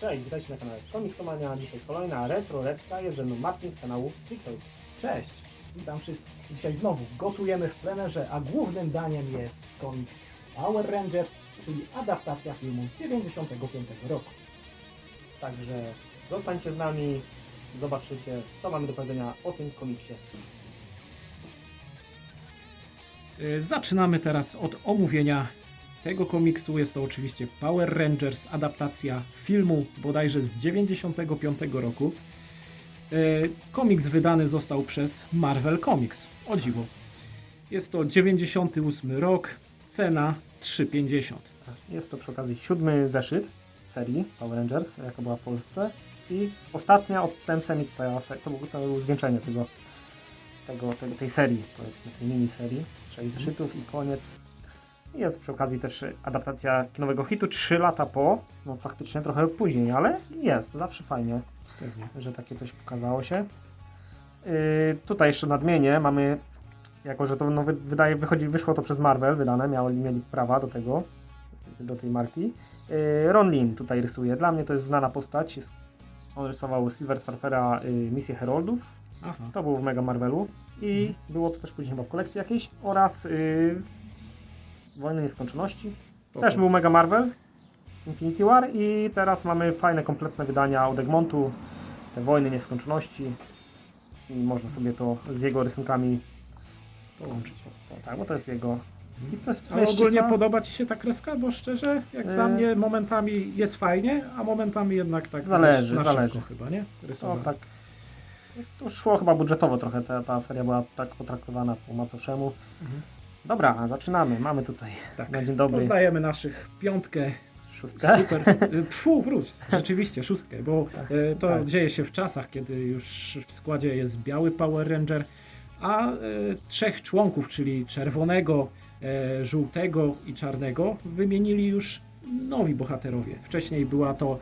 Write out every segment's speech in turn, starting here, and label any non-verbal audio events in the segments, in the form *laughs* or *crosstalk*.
Cześć, witajcie na kanale Komiksomania. Dzisiaj kolejna retro recka. Jest ze mną Marcin z kanału TikTok. Cześć, witam wszystkich. Dzisiaj znowu gotujemy w plenerze, a głównym daniem jest komiks Power Rangers, czyli adaptacja filmu z 95 roku. Także zostańcie z nami, zobaczycie co mamy do powiedzenia o tym komiksie. Y, Zaczynamy teraz od omówienia tego komiksu. Jest to oczywiście Power Rangers, adaptacja filmu bodajże z 95 roku. Y, Komiks wydany został przez Marvel Comics. O dziwo. Jest to 98 rok, cena 3,50. Jest to przy okazji siódmy zeszyt serii Power Rangers, jaka była w Polsce. I ostatnia od Tem Semik to, to, było- to było zwieńczenie tego, tego, tego, tej serii, powiedzmy, tej miniserii. Sześć zeszytów i koniec. Jest przy okazji też adaptacja kinowego hitu 3 lata po, no faktycznie trochę później, ale jest, zawsze fajnie. Że takie coś pokazało się. Yy, tutaj jeszcze nadmienię, mamy, jako że to no, wy- wydaje, wychodzi, wyszło to przez Marvel wydane, miało, mieli prawa do tego, do tej marki. Yy, Ron Lin tutaj rysuje, dla mnie to jest znana postać, jest, on rysował Silver Surfera yy, Misję Heroldów, Aha. to było w Mega Marvelu i było to też później chyba w kolekcji jakiejś oraz yy, Wojny Nieskończoności, też był Mega Marvel, Infinity War i teraz mamy fajne, kompletne wydania od Egmontu, te Wojny Nieskończoności i można sobie to z jego rysunkami połączyć. tak, bo to jest jego i to jest Ale ogólnie ścisła- podoba Ci się ta kreska? Bo szczerze, jak E. dla mnie momentami jest fajnie, a momentami jednak tak Zależy, na zależy. chyba, nie? to Rysowane. tak to szło chyba budżetowo trochę, ta, ta seria była tak potraktowana po macoszemu. Mhm. Dobra, zaczynamy, mamy tutaj Tak. na dzień dobry Poznajemy naszych piątkę szóstkę. Super. Y, Tfu, wróć. Rzeczywiście, szóstkę, bo Tak. y, to Tak. dzieje się w czasach, kiedy już w składzie jest biały Power Ranger, a y, trzech członków, czyli czerwonego, y, żółtego i czarnego, wymienili już nowi bohaterowie. Wcześniej była to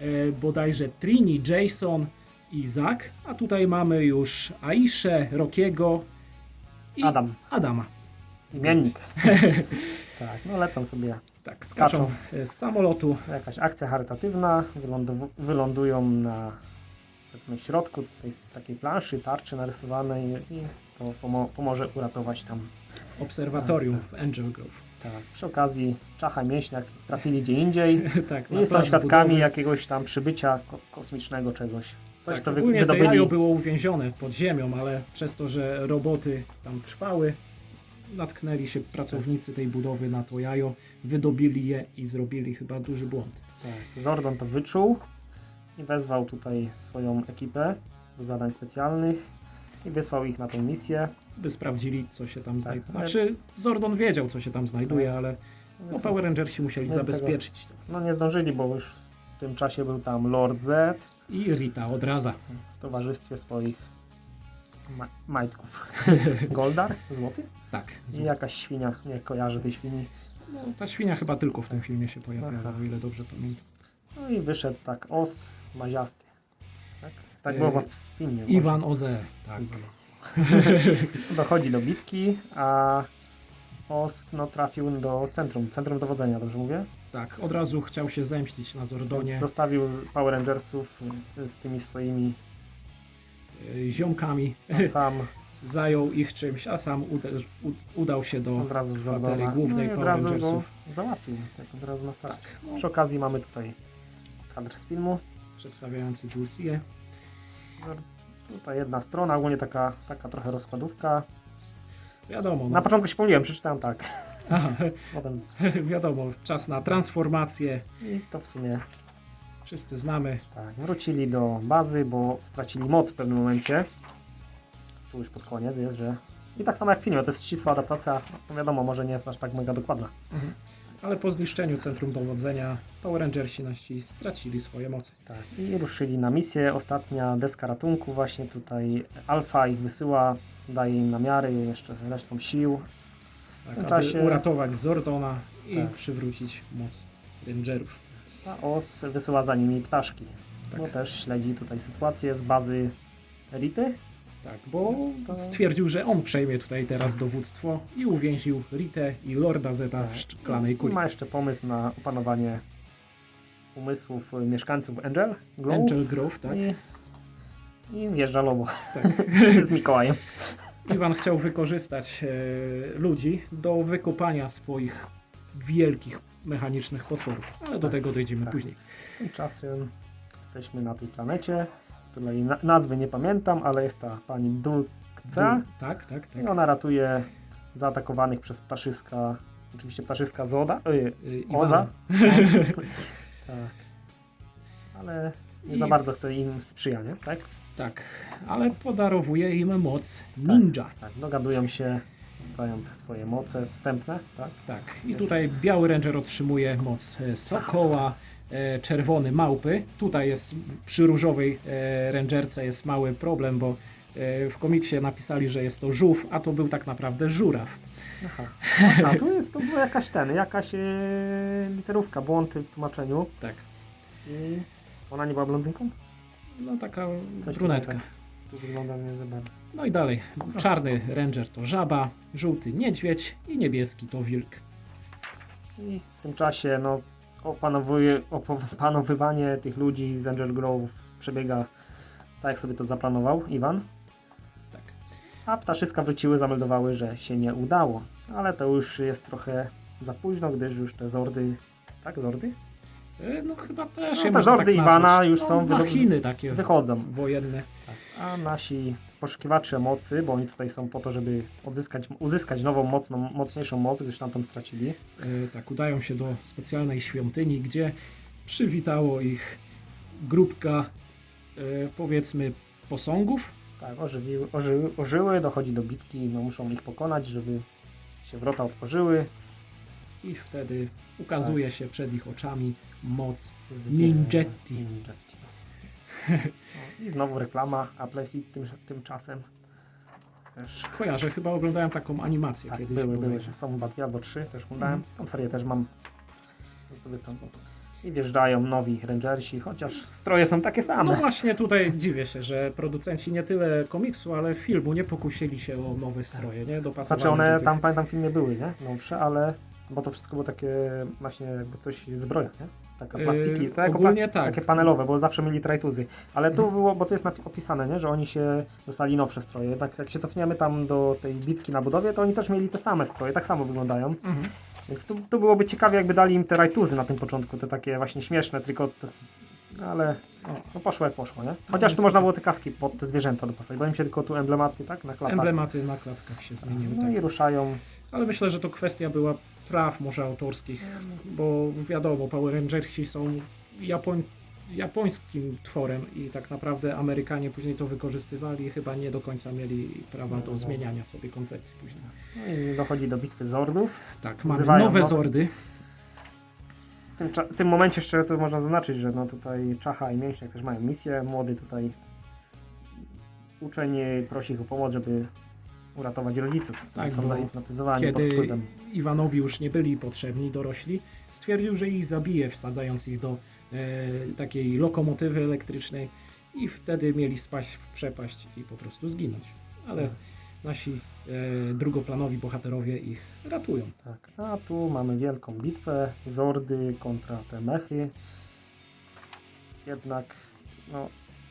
y, bodajże Trini, Jason i Zack, a tutaj mamy już Aiszę, Rockiego i Adam, Adama. Zmiennik. *laughs* tak, no lecą sobie Tak, skaczą y, z samolotu. jakaś akcja charytatywna, wylądu- wylądują na powiedzmy środku tej takiej planszy, tarczy narysowanej i to pomo- pomoże uratować tam. Obserwatorium w Angel Grove. Tak. Przy okazji Czacha Mięśniak trafili gdzie indziej *laughs* tak, i są świadkami budowy. jakiegoś tam przybycia ko- kosmicznego czegoś. Coś, Tak, co wy- ogólnie to wydobyli. jajo było uwięzione pod ziemią, ale przez to, że roboty tam trwały, natknęli się pracownicy tej budowy na to jajo, wydobili je i zrobili chyba duży błąd. Tak. Zordon to wyczuł i wezwał tutaj swoją ekipę do zadań specjalnych i wysłał ich na tą misję. By sprawdzili, co się tam znajduje. ale- Znaczy, Zordon wiedział, co się tam znajduje, ale no, Power Rangersi musieli zabezpieczyć to. No nie zdążyli, bo już w tym czasie był tam Lord Z I Rita odraza. w towarzystwie swoich ma- majtków. *laughs* Goldar, złoty? Tak. I jakaś świnia, nie kojarzę tej świni. No, ta świnia chyba tylko w tym filmie się pojawiała, Aha. o ile dobrze pamiętam. No i wyszedł tak os maziasty. Tak, tak E, było w filmie. Iwan Oze. Tak. *laughs* Dochodzi do bitki, a os no, trafił do centrum, centrum dowodzenia, dobrze mówię? Tak, od razu chciał się zemścić na Zordonie. Więc zostawił Power Rangersów z tymi swoimi, ziomkami, a sam *laughs* zajął ich czymś, a sam uderz, u, udał się do od razu kwatery Zordona. głównej no Power Rangersów. załatwił, tak od razu na start. Tak, no, Przy okazji mamy tutaj kadr z filmu. przedstawiający Dulcie. No, Tutaj jedna strona, ogólnie taka, taka trochę rozkładówka. Wiadomo, Na no, początku się pomyliłem, przeczytałem tak. aha, *laughs* Potem *laughs* wiadomo, czas na transformację. i to w sumie Wszyscy znamy. tak. Wrócili do bazy, bo stracili moc w pewnym momencie. Tu już pod koniec jest, że. I tak samo jak w filmie, to jest ścisła adaptacja. No wiadomo, może nie jest aż tak mega dokładna. Ale po zniszczeniu centrum dowodzenia Power Rangersi nasi stracili swoje mocy. Tak. I ruszyli na misję. Ostatnia deska ratunku, właśnie tutaj Alfa ich wysyła, daje im namiary jeszcze resztą sił. Tak, aby czasie- uratować Zordona i Tak. przywrócić moc Rangerów. A Os wysyła za nimi ptaszki. Tak. Bo też śledzi tutaj sytuację z bazy Elity. Tak, bo To- stwierdził, że on przejmie tutaj teraz dowództwo i uwięził Ritę i Lorda Zeta w szklanej kuli. ma jeszcze pomysł na opanowanie umysłów mieszkańców Angel Grove Angel Grove, tak? i, i wjeżdża Lobo tak. *laughs* z Mikołajem. Iwan chciał wykorzystać e, ludzi do wykopania swoich wielkich mechanicznych potworów, ale do Tak, tego dojdziemy tak. później. Tymczasem jesteśmy na tej planecie, której na, nazwy nie pamiętam, ale jest ta pani Dulkca Du- Tak, tak, tak. i ona ratuje zaatakowanych przez ptaszyska, oczywiście ptaszyska Zoda, y, Y, Oza. *laughs* Tak. Ale nie I- za bardzo chce im sprzyja, nie? Tak? Tak, ale podarowuje im moc ninja. Tak, dogadują się, dostają swoje moce wstępne, tak? Tak, i tutaj biały ranger otrzymuje moc e, sokoła, e, czerwony małpy. Tutaj jest przy różowej e, rangerce jest mały problem, bo e, w komiksie napisali, że jest to żółw, a to był tak naprawdę żuraw. Aha. *laughs* A tu jest to była jakaś ten, jakaś e, literówka, błąd w tłumaczeniu. Tak, I ona nie była blondynką? no taka Coś brunetka. takiego. Tu wygląda nie za bardzo. No i dalej, czarny ranger to żaba, żółty niedźwiedź i niebieski to wilk. I w tym czasie no, opanowuje, opanowywanie tych ludzi z Angel Grove przebiega tak, jak sobie to zaplanował Iwan. Tak. A ptaszyska wróciły, zameldowały, że się nie udało. Ale to już jest trochę za późno, gdyż już te zordy, tak, zordy? E, No chyba też No, te zordy tak Iwana już no, są machiny takie Wychodzą. wojenne. A nasi poszukiwacze mocy, bo oni tutaj są po to, żeby odzyskać, uzyskać nową, mocną, mocniejszą moc, gdyż tamtą stracili. E, tak udają się do specjalnej świątyni, gdzie przywitało ich grupka e, powiedzmy posągów. Tak, ożywiły, ożyły, ożyły, dochodzi do bitki, no muszą ich pokonać, żeby się wrota otworzyły. I wtedy ukazuje się przed ich oczami moc. Ninjetti. Ninjetti. No, *laughs* I znowu reklama, a Playseed tym, tymczasem też Kojarzę, chyba oglądałem taką animację tak, kiedyś. były, były, są dwie albo trzy, też oglądałem. Mhm. Tą serię też mam. No I wjeżdżają nowi Rangersi, chociaż stroje są takie No same. właśnie tutaj dziwię się, że producenci nie tyle komiksu, ale filmu nie pokusili się o nowe stroje, nie? Dopasowanie Znaczy one do tych... tam pamiętam w filmie były, nie? Nowsze, ale bo to wszystko było takie właśnie jakby coś zbroja, nie? Taka Yy, plastiki, tak, ogólnie pa- tak. takie panelowe, bo zawsze mieli trajtuzy. Ale tu było, bo to jest opisane, nie? Że oni się dostali nowsze stroje. Tak jak się cofniemy tam do tej bitki na budowie, to oni też mieli te same stroje, tak samo wyglądają. Mhm. Więc tu, tu byłoby ciekawie, jakby dali im te rajtuzy na tym początku, te takie właśnie śmieszne, tylko no ale O, no poszło jak poszło, nie? Chociaż tu można było te kaski pod te zwierzęta dopasować, bo im się tylko tu emblematy, tak? Na klapach. Emblematy na klatkach się zmieniły. No tak. i ruszają Ale myślę, że to kwestia była praw może autorskich, bo wiadomo, Power Rangersi są Japoń, japońskim tworem i tak naprawdę Amerykanie później to wykorzystywali i chyba nie do końca mieli prawa do zmieniania sobie koncepcji później. No i dochodzi do bitwy Zordów. Tak, mamy Wzywają nowe nowe- zordy. W tym, cza- w tym momencie jeszcze tu można zaznaczyć, że no tutaj Czacha i Mięśniak też mają misję. Młody tutaj uczeń prosi ich o pomoc, żeby uratować rodziców, którzy Tak, są zahipnotyzowani pod Kiedy wpływem. Iwanowi już nie byli potrzebni dorośli, stwierdził, że ich zabije, wsadzając ich do e, takiej lokomotywy elektrycznej i wtedy mieli spaść w przepaść i po prostu zginąć. Ale Tak. nasi e, drugoplanowi bohaterowie ich ratują. Tak, a tu mamy wielką bitwę, Zordy kontra te mechy. Jednak no,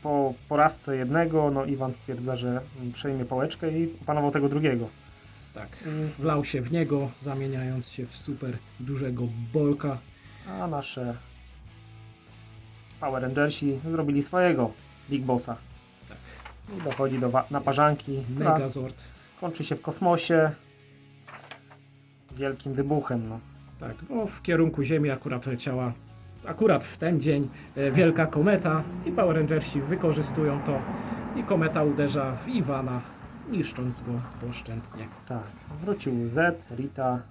po porażce jednego, no Iwan stwierdza, że przejmie pałeczkę i opanował tego drugiego. Tak. Wlał się w niego, zamieniając się w super dużego bolka. a nasze Power Rangersi zrobili swojego Big Bossa. Tak. I dochodzi do naparzanki, Megazord. kończy się w kosmosie wielkim wybuchem. No. Tak, bo w kierunku Ziemi akurat leciała, akurat w ten dzień, e, wielka kometa i Power Rangersi wykorzystują to i kometa uderza w Iwana, niszcząc go doszczętnie. Tak, wrócił Z, Rita,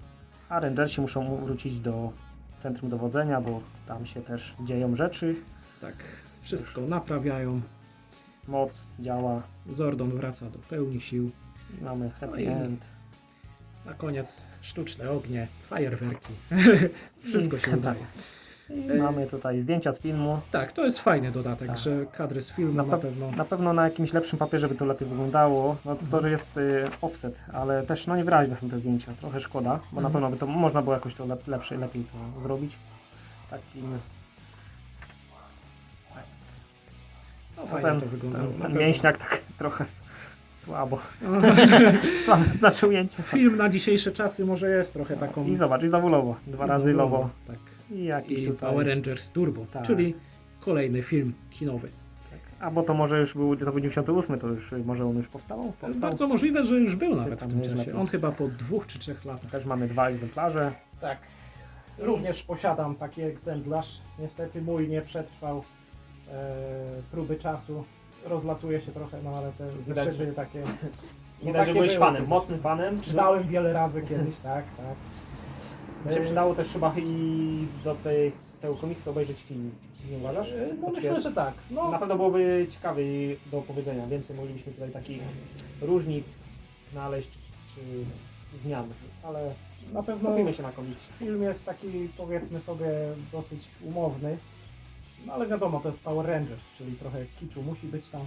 a Rangersi muszą wrócić do centrum dowodzenia, bo tam się też dzieją rzeczy. Tak, wszystko naprawiają, Moc działa, Zordon wraca do pełni sił. mamy happy No end. Na koniec sztuczne ognie, fajerwerki. *laughs* Wszystko się Tak. udaje. E, mamy tutaj zdjęcia z filmu. Tak, to jest fajny dodatek, Tak. że kadry z filmu Na, na, pe- pewno. na pewno na jakimś lepszym papierze by to lepiej wyglądało. No to, że jest y, offset, ale też no niewyraźne są te zdjęcia. Trochę szkoda, bo na Mhm. pewno by to można było jakoś to lep, lepsze, lepiej to zrobić. Takim No, A fajnie ten, to wyglądało. ten, Na ten mięśniak tak *laughs* trochę s- słabo. *laughs* Słabe zaczęujęcie. Film na dzisiejsze czasy może jest trochę taką... I zobacz, i znowu lowo. Dwa i razy lowo. Tak. I jakiś I tutaj. Power Rangers Turbo, Tak. czyli kolejny film kinowy. A bo to może już był, to był 98, to już może on już powstał? To jest powstał. bardzo możliwe, że już był nawet w tam tym czasie. On chyba po dwóch czy trzech latach. Też mamy dwa egzemplarze. Tak. Również posiadam taki egzemplarz. Niestety mój nie przetrwał e, próby czasu. Rozlatuje się trochę, no ale te Widać, zeszyty że- takie... no Widać, że takie byłeś były fanem, mocnym fanem. Czytałem wiele razy kiedyś, tak, tak. Się przydało też chyba i do tej, tego komiksu obejrzeć film. Nie uważasz? E, No Znaczy, myślę, że tak. No, Na pewno byłoby ciekawiej do opowiedzenia. Więcej moglibyśmy tutaj takich różnic znaleźć, czy zmian. Ale na pewno skupimy się na komiksie. film jest taki, powiedzmy sobie, dosyć umowny. No ale wiadomo, to jest Power Rangers, czyli trochę kiczu musi być tam.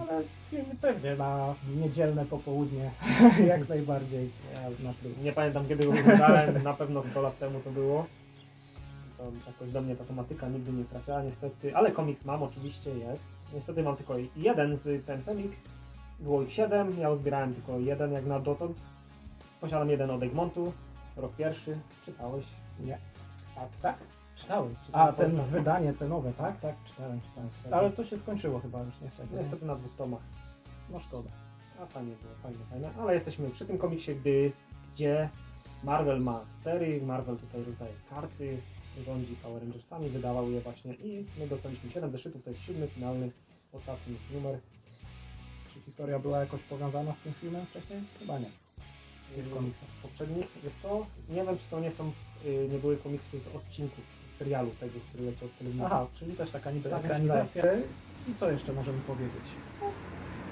Ale film pewnie na niedzielne popołudnie *laughs* jak najbardziej. Na. Nie pamiętam kiedy go oglądałem, na pewno 100 lat temu to było. To jakoś do mnie ta tematyka nigdy nie trafiała niestety, ale komiks mam oczywiście, jest. Niestety mam tylko jeden z ten semik. Było ich 7, ja zbierałem tylko jeden jak na dotąd. Posiadam jeden od Egmontu, rok pierwszy. Czytałeś? Nie. Tak, tak. Czytałem. A, czytałem ten Polka. wydanie, te nowe, tak? Tak, czytałem, czytałem. Ale to się skończyło chyba już niestety. Niestety na dwóch tomach. No szkoda. A fajnie było, fajnie, fajnie. Ale jesteśmy przy tym komiksie, gdy, gdzie Marvel ma stery, Marvel tutaj rozdaje karty, rządzi Power Rangersami, wydawał je właśnie i my dostaliśmy 7 zeszytów, to jest siódmy, finalny, ostatni numer. Czy historia była jakoś powiązana z tym filmem wcześniej? Chyba nie. Jest komiksach poprzednich, jest to, nie wiem czy to nie są, y, nie były komiksy z odcinków serialu tego, który leciał w telewizji. Aha, czyli też taka niby Tak, ekranizacja. I co jeszcze możemy powiedzieć?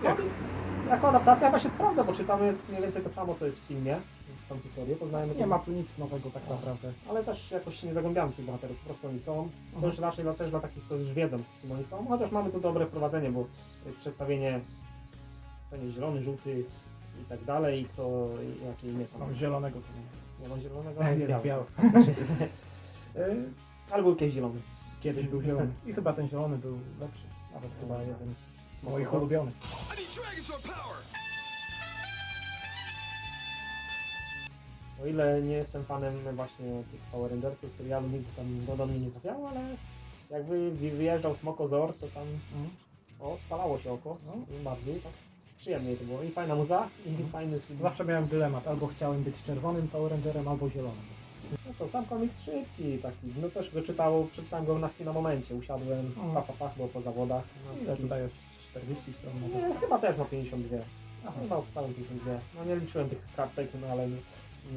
Komiks jako adaptacja chyba się sprawdza, bo czytamy mniej więcej to samo, co jest w filmie, tą historię, poznajemy Nie ma tu nic nowego tak naprawdę. ale też jakoś się nie zagłębiamy w tych bohaterów, po prostu oni są. To Mhm. już raczej dla, też dla takich, co już wiedzą, kim oni są, chociaż mamy tu dobre wprowadzenie, bo y, przedstawienie to nie zielony, żółty i tak dalej, i kto, i jakie imię tam. No, zielonego to nie. Nie ma zielonego, Jest biały. *laughs* Y, Ale był kiedyś zielony. Kiedyś był zielony. I chyba ten zielony był lepszy. Nawet chyba jeden z moich ulubionych. I need Dragon Sword power! O ile nie jestem fanem właśnie tych Power Rangersów, serialu nigdy tam do- do mnie nie trafiało, ale jakby wy- wyjeżdżał Smokozor, to tam Mhm. o, spalało się oko, No. no, bardziej, tak przyjemnie to było. I fajna muza, i Mhm. fajny Zawsze miałem dylemat. Albo chciałem być czerwonym Power Rangerem, albo zielonym. No co, sam komiks szybki taki, no też go czytało, przeczytałem go na chwilę na momencie, usiadłem, Mhm. pa, pa, pa, było po zawodach. No, taki- tutaj jest 40 stron? może? nie, chyba też ma 52. Aha. Chyba obstałem 52. No nie liczyłem tych kartek, no ale nie,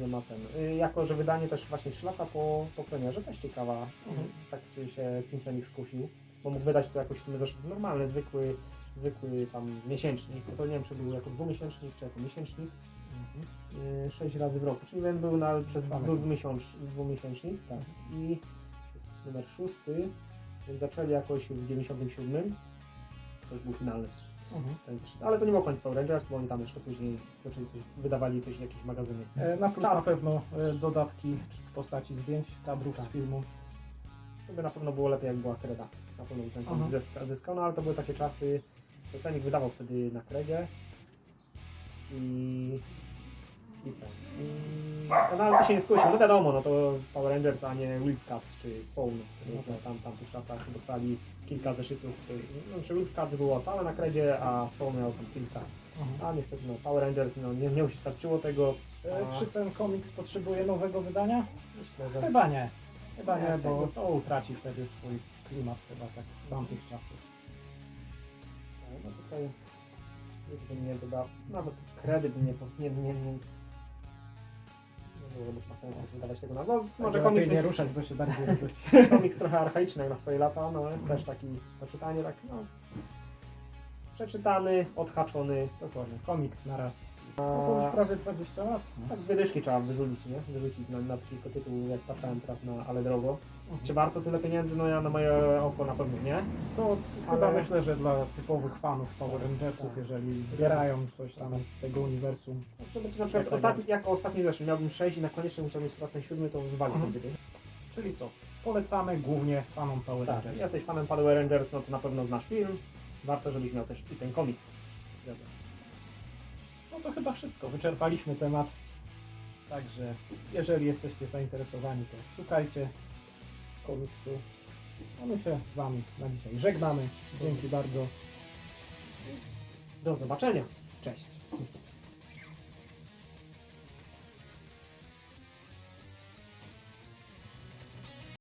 nie ma ten. Y, Jako, że wydanie też właśnie 3 lata po, po premierze, też ciekawa. Mhm. Tak się- się Team Semik skusił, bo mógł wydać to jakoś w sumie zeszły normalny, zwykły, zwykły tam miesięcznik. To nie wiem, czy był jako dwumiesięcznik, czy jako miesięcznik. Mhm. y, sześć razy w roku, czyli ten był na, przez Dwa dwumiesiącz, dwumiesięcznik, tak. I jest numer szósty, więc zaczęli jakoś w 97, to już był finalny. Mhm. Ten zeszyt. Ale to nie był koniec Power Rangers, bo oni tam jeszcze później zaczęli coś, wydawali też jakieś magazyny. E, Na plus Czas. na pewno e, dodatki w postaci zdjęć, kadrów Tak. z filmu. To by na pewno było lepiej, jak była kreda. Na pewno by ten Aha. komiks zyska, zyskał, no ale to były takie czasy, że Semik wydawał wtedy na kredzie i... i tak. I... No ale to się nie skusił, no wiadomo, no to Power Rangers, a nie Wildcats czy Spawn, No no, tam w tamtych czasach dostali kilka zeszytów, no, Wildcats było całe na kredzie, a Spawn miał tam kilka. A niestety no, Power Rangers no, nie, nie starczyło tego. E, A, Czy ten komiks potrzebuje nowego wydania? myślę, że Chyba nie. Chyba Nie, bo to utraci wtedy swój klimat chyba tak z tamtych czasów. no tutaj nie dodał. Nawet kredyt nie, nie, nie, nie, nie ma sensu wydawać tego na no, Może komiks, nie ruszać, bo się bardziej rozleci. *laughs* komiks trochę archaiczny jak na swoje lata, no też taki poczytanie tak no przeczytany, odhaczony. Dokładnie, komiks na raz. No to już prawie 20 lat. Tak wydyszki trzeba wyrzucić, nie? Wyrzucić na, na tylko tytuł, jak patrzałem teraz na Ale Drogo. Mhm. Czy warto tyle pieniędzy? No ja na moje oko na pewno nie. To Ale- chyba myślę, że dla typowych fanów Power Rangersów, Tak. jeżeli zbierają coś tam z tego uniwersum. Na przykład Jak ostatni, jako ostatni zeszły miałbym 6 i na koniecznie musiał mieć teraz ten siódmy, to wywalił Mhm. wtedy. Czyli co? polecamy głównie fanom Power Tak, Rangers. jak jesteś fanem Power Rangers, no to na pewno znasz film. Warto, żebyś miał też i ten komiks. Zgadza. No to chyba wszystko. Wyczerpaliśmy temat. Także jeżeli jesteście zainteresowani, to szukajcie komiksu. A my się z Wami na dzisiaj żegnamy. Dzięki bardzo. Do zobaczenia. Cześć.